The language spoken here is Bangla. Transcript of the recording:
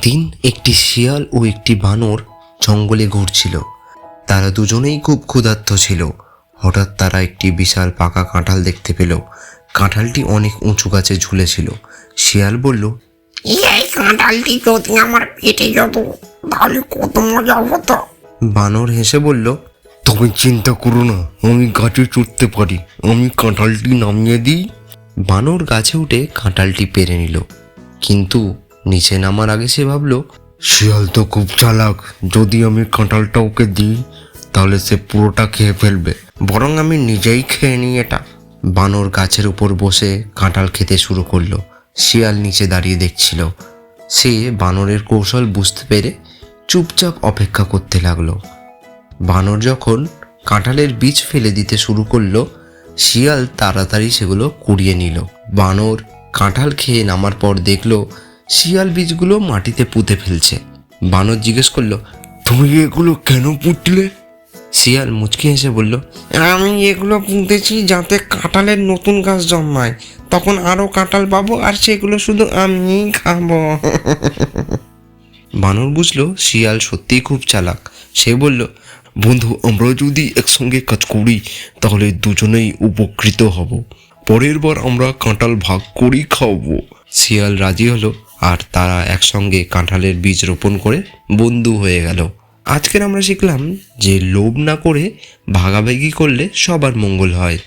একদিন একটি শিয়াল ও একটি বানর জঙ্গলে ঘুরছিল। তারা দুজনেই খুব ক্ষুধার্ত ছিল। হঠাৎ তারা একটি বিশাল পাকা কাঁঠাল দেখতে পেল। কাঁঠালটি অনেক উঁচু গাছে ঝুলেছিল। শিয়াল বলল এই কাঁঠালটি যদি আমার পেটে যেত তাহলে কত মজা হতো। বানর হেসে বলল তুমি চিন্তা করো না আমি গাছে চড়তে পারি। আমি কাঁঠালটি নামিয়ে দিই। বানর গাছে উঠে কাঁঠালটি পেরে নিল। কিন্তু নিচে নামার আগে সে ভাবলো, শিয়াল তো খুব চালাক, যদি আমি কাঁঠালটা ওকে দিই, তাহলে সে পুরোটা খেয়ে ফেলবে। বরং আমি নিজেই খেয়ে নিই এটা। বানর গাছের উপর বসে কাঁঠাল খেতে শুরু করল। শিয়াল নিচে দাঁড়িয়ে দেখছিল। সে বানরের কৌশল বুঝতে পেরে চুপচাপ অপেক্ষা করতে লাগল। বানর যখন কাঁঠালের বীজ ফেলে দিতে শুরু করল, শিয়াল তাড়াতাড়ি সেগুলো কুড়িয়ে নিল। বানর কাঁঠাল খেয়ে নামার পর দেখল শিয়াল বীজগুলো মাটিতে পুঁতে ফেলছে। বানর জিজ্ঞেস করল, তুমি এগুলো কেন পুঁতলে? শিয়াল মুচকি হেসে বলল, আমি এগুলো পুঁতেছি যাতে কাঁঠালের নতুন গাছ জন্মায়। তখন আরও কাঁঠাল পাবো আর সেগুলো শুধু আমি খাব। বানর বুঝলো, শিয়াল সত্যিই খুব চালাক। সে বলল, বন্ধু, আমরা যদি একসঙ্গে কাজ করি, তাহলে দুজনেই উপকৃত হব। পরের বার আমরা কাঁঠাল ভাগ করেই খাওয়াবো শিয়াল রাজি হলো। আর তারা একসঙ্গে কাঁঠালের বীজ রোপণ করে বন্ধু হয়ে গেল। আজকের আমরা শিখলাম যে লোভ না করে ভাগাভাগি করলে সবার মঙ্গল হয়।